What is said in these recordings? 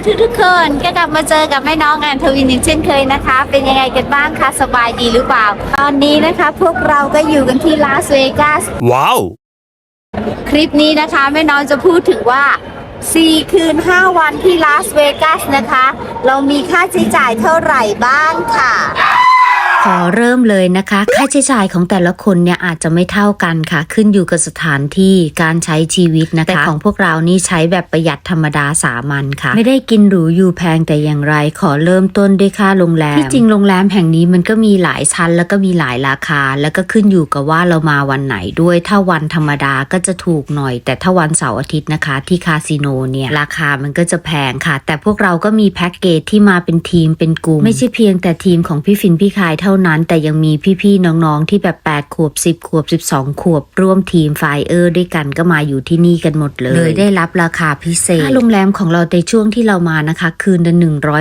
วัสดีค่ะทุกทุกๆคนก็กลับมาเจอกับแม่น้องแอนทวินอีกเช่นเคยนะคะ เป็นยังไงกันบ้างคะสบายดีหรือเปล่า ตอนนี้นะคะ พวกเราก็อยู่กันที่ลาสเวกัส Wow! คลิปนี้นะคะแม่น้องจะพูดถึงว่า 4 คืน 5 วันที่ลาสเวกัสนะคะ เรามีค่าใช้จ่ายเท่าไหร่บ้างค่ะ ขอเริ่มเลยนะคะ ค่าใช้จ่ายของแต่ละคนเนี่ยอาจจะไม่เท่ากันค่ะ ขึ้นอยู่กับสถานที่การใช้ชีวิตนะคะ แต่ของพวกเรานี่ใช้แบบประหยัดธรรมดาสามัญค่ะ ไม่ได้กินหรูอยู่แพงแต่อย่างไร ขอเริ่มต้นด้วยค่าโรงแรม ที่จริงโรงแรมแห่งนี้มันก็มีหลายชั้น แล้วก็มีหลายราคา แล้วก็ขึ้นอยู่กับว่าเรามาวันไหนด้วย ถ้าวันธรรมดาก็จะถูกหน่อย แต่ถ้าวันเสาร์อาทิตย์นะคะ ที่คาสิโนเนี่ยราคามันก็จะแพงค่ะ แต่พวกเราก็มีแพ็กเกจที่มาเป็นทีมเป็นกลุ่มไม่ใช่เพียงแต่ทีมของพี่ฟินพี่คายเท่านั้น แต่ยังมีพี่ๆน้องๆ ที่แบบ8ขวบ 10 ขวบ 12 ขวบ ร่วมทีมไฟเออร์ด้วยกันก็มาอยู่ที่นี่กันหมดเลยเลยได้รับราคาพิเศษค่าโรงแรมของเราในช่วงที่เรามานะคะ คืนละ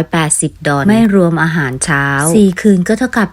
180 ดอลลาร์ไม่รวมอาหารเช้า 4 คืนก็เท่ากับ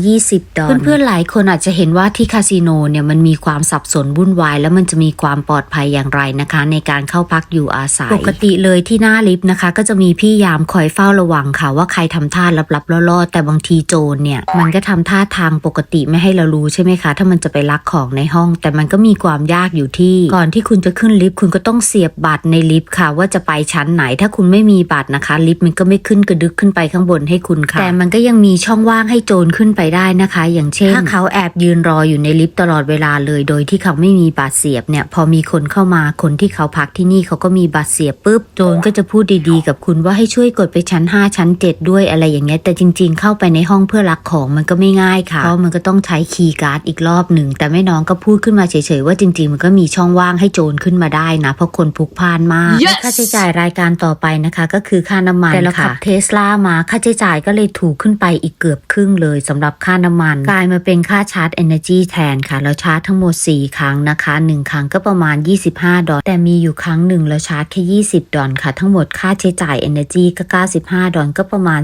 720 ดอลลาร์เพื่อนๆหลายคนอาจจะเห็นว่าที่คาสิโนเนี่ยมันมีความสับสนวุ่นวาย แล้วมันจะมีความปลอดภัยอย่างไรนะคะ ในการเข้าพักอยู่อาศัย ปกติเลยที่หน้าลิฟต์นะคะ ก็จะมีพี่ยามคอยเฝ้าระวังค่ะว่าใครทำท่าลับๆล่อๆแต่บางทีโจรเนี่ยมันก็ทำท่าทางปกติไม่ให้เรารู้ใช่ไหมคะ ถ้ามันจะไปลักของในห้อง แต่มันก็มีความยากอยู่ที่ ก่อนที่คุณจะขึ้นลิฟต์คุณก็ต้องเสียบบัตรในลิฟต์ค่ะ ว่าจะไปชั้นไหน ถ้าคุณไม่มีบัตรนะคะ ลิฟต์มันก็ไม่ขึ้นกระดึกขึ้นไปข้างบนให้คุณค่ะ แต่มันก็ยังมีช่องว่างให้โจรขึ้นไปได้นะคะ อย่างเช่น ถ้าเขาแอบยืนรออยู่ในลิฟต์ตลอดเวลาเลย โดยที่เขาไม่มีบัตรเสียบเนี่ย พอมีคนเข้ามาคนที่เขาพักที่นี่เขาก็มีบัตรเสียบปุ๊บโจรก็จะพูดดีๆ กับคุณว่าให้ช่วยกดไปชั้น 5 ชั้น 7 ด้วยอะไรอย่างเงี้ยแต่จริง ๆ เข้าไปในห้องเพื่อลักของมันก็ไม่ง่ายค่ะ เพราะมันก็ต้องใช้คีย์การ์ดอีกรอบหนึ่ง แต่แม่น้องก็พูดขึ้นมาเฉยๆ ว่าจริงๆ มันก็มีช่องว่างให้โจรขึ้นมาได้นะ เพราะคนพลุกพล่านมาก Yes และค่าใช้จ่ายรายการต่อไปนะคะ ก็คือค่าน้ำมันแต่เราขับเทสลามาค่าใช้จ่ายก็เลยถูกขึ้นไปอีกเกือบครึ่งเลยสำหรับค่าน้ำมัน กลายมาเป็นค่าชาร์จ Energy แทนค่ะเราชาร์จทั้งหมด 4 ครั้งนะคะ 1 ครั้งก็ประมาณ 25 ดอลลาร์แต่มีอยู่ครั้งหนึ่งเราชาร์จแค่20 ดอลลาร์ค่ะ ทั้งหมดค่าใช้จ่าย Energy ก็ 95 ดอลลาร์ก็ประมาณ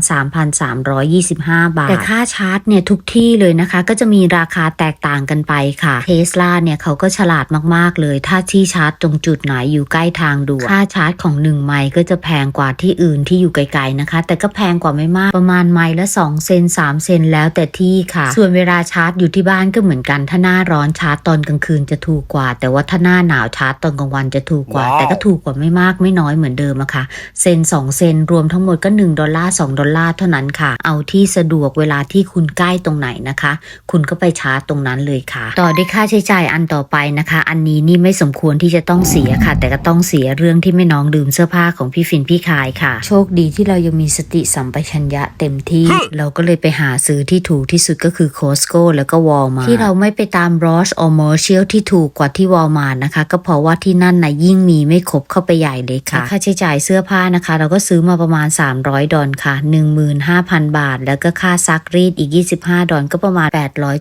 3,325 บาทแต่ค่าชาร์จเนี่ยทุกที่เลยนะคะ ก็จะมีราคาแตกต่างกันไปค่ะเทสลาเนี่ยเขาก็ฉลาดมากๆเลย ถ้าที่ชาร์จตรงจุดไหนอยู่ใกล้ทางด่วนค่าชาร์จของ 1 ไมล์ก็จะแพงกว่าที่อื่นที่อยู่ไกลๆนะคะ แต่ก็แพงกว่าไม่มากประมาณไมล์ละ 2 เซน 3 เซนแล้วแต่ที่ค่ะ ส่วนเวลาชาร์จอยู่ที่บ้านก็เหมือนกัน ถ้าหน้าร้อนชาร์จตอนกลางคืนจะถูกกว่า แต่ว่าถ้าหน้าหนาวชาร์จตอนกลางวันจะถูกกว่าว้าวแต่ก็ถูกกว่าไม่มากไม่น้อยเหมือนเดิมอะค่ะเซน2เซนรวมทั้งหมดก็1ดอลลาร์2ดอลลาร์เท่านั้นค่ะ เอาที่สะดวกเวลาที่คุณใกล้ตรงไหนนะคะ คุณก็ไปชาร์จตรงนั้นเลยค่ะ ต่อด้วยค่าใช้จ่ายอันต่อไปนะคะ อันนี้นี่ไม่สมควรที่จะต้องเสียค่ะ แต่ก็ต้องเสียเรื่องที่แม่น้องดื่มเสื้อผ้าของพี่ฟินพี่คายค่ะ โชคดีที่เรายังมีสติสัมปชัญญะเต็มที่ เราก็เลยไปหาซื้อที่ถูกที่สุดก็คือโคสโก้แล้วก็วอลมาที่เราไม่ไปตามรอชออมอร์เชียลที่ถูกกว่าที่วอลมานะคะ ก็เพราะว่าที่นั่นนะยิ่งมีไม่ครบเข้าไปใหญ่เลยค่ะ ค่าใช้จ่ายเสื้อผ้านะคะ เราก็ซื้อมาประมาณ 300 ดอลค่ะ 15,000 บาท แล้วก็ค่าซักรีดอีก25 ดอลก็ประมาณ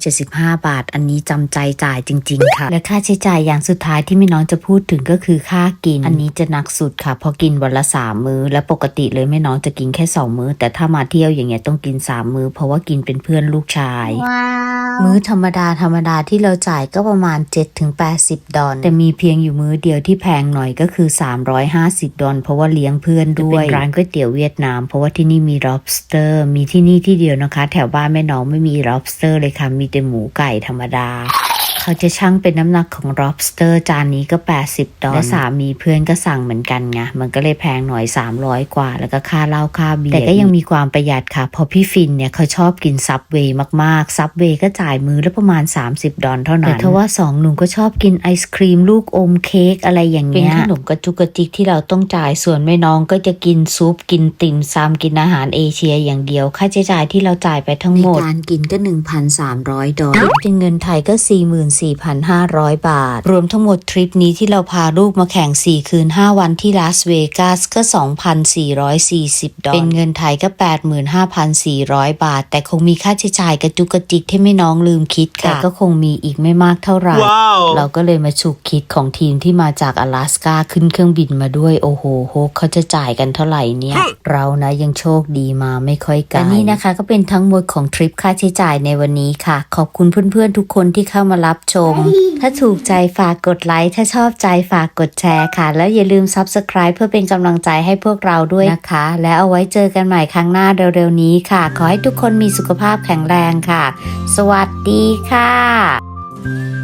875 บาท อันนี้จำใจจ่ายจริง ๆ ค่ะ และค่าใช้จ่ายอย่างสุดท้ายที่แม่น้องจะพูดถึงก็คือค่ากิน อันนี้จะหนักสุดค่ะเพอกินวันละ 3 มื้อ และปกติเลยแม่น้องจะกินแค่ 2 มื้อ แต่ถ้ามาเที่ยวอย่างเงี้ยต้องกิน 3 มื้อ เพราะว่ากินเป็นเพื่อนลูกชายว้าวมื้อธรรมดาธรรมดาที่เราจ่ายก็ประมาณ 7-80 ดอลแต่มีเพียงอยู่มื้อเดียวที่แพงหน่อยก็คือ 350 ดอลเพราะว่าเลี้ยงเพื่อนด้วยเป็นร้านก๋วยเตี๋ยวเวียดนาม เพราะว่าที่นี่มี lobster มีที่นี่ที่เดียวนะคะ แถวบ้านแม่น้องไม่มี lobster เลยค่ะ มีแต่หมูไก่ธรรมดา เขาจะชั่งเป็นน้ำหนักของ lobster จานนี้ก็ 80 ดอลและสามีเพื่อนก็สั่งเหมือนกันไงมันก็เลยแพงหน่อย 300 กว่า แล้วก็ค่าเหล้าค่าเบียร์แต่ก็ยังมีความประหยัดค่ะ เพราะพี่ฟินเนี่ยเขาชอบกินซับเวย์มากๆซับเวย์ก็จ่ายมือละประมาณ 30 ดอลเท่านั้นแต่ถ้าว่าสองหนุ่มก็ชอบกินไอศครีมลูกอมเค้กอะไรอย่างเงี้ยเป็นขนมกระจุกกระจิกที่เราต้องจ่ายส่วนแม่น้องก็จะกินซุปกินติ่มซำกินอาหารเอเชียอย่างเดียว ค่าใช้จ่ายที่เราจ่ายไปทั้งหมดการกินก็ 1,300 ดอลลาร์เป็นเงินไทยก็44,500 บาท รวมทั้งหมดทริปนี้ที่เราพาลูกมาแข่ง 4 คืน 5 วันที่ลาสเวกัสก็ 2,440 ดอลลาร์ เป็นเงินไทยก็ 85,400 บาท แต่คงมีค่าใช้จ่ายกระจุกกระจิกที่ไม่น้องลืมคิดค่ะ แต่ก็คงมีอีกไม่มากเท่าไหร่ Wow! เราก็เลยมาฉุกคิดของทีมที่มาจาก阿拉สกาขึ้นเครื่องบินมาด้วยโอ้โหโฮกเขาจะจ่ายกันเท่าไหร่เนี่ย เรานะยังโชคดีมาไม่ค่อยไกลแต่นี่นะคะก็เป็นทั้งหมดของทริปค่าใช้จ่ายในวันนี้ค่ะ ขอบคุณเพื่อนๆทุกคนที่เข้ามารับชม ถ้าถูกใจฝากกดไลค์ ถ้าชอบใจฝากกดแชร์ค่ะ แล้วอย่าลืม Subscribe เพื่อเป็นกำลังใจให้พวกเราด้วยนะคะ แล้วเอาไว้เจอกันใหม่ครั้งหน้าเร็วๆนี้ค่ะ ขอให้ทุกคนมีสุขภาพแข็งแรงค่ะ สวัสดีค่ะ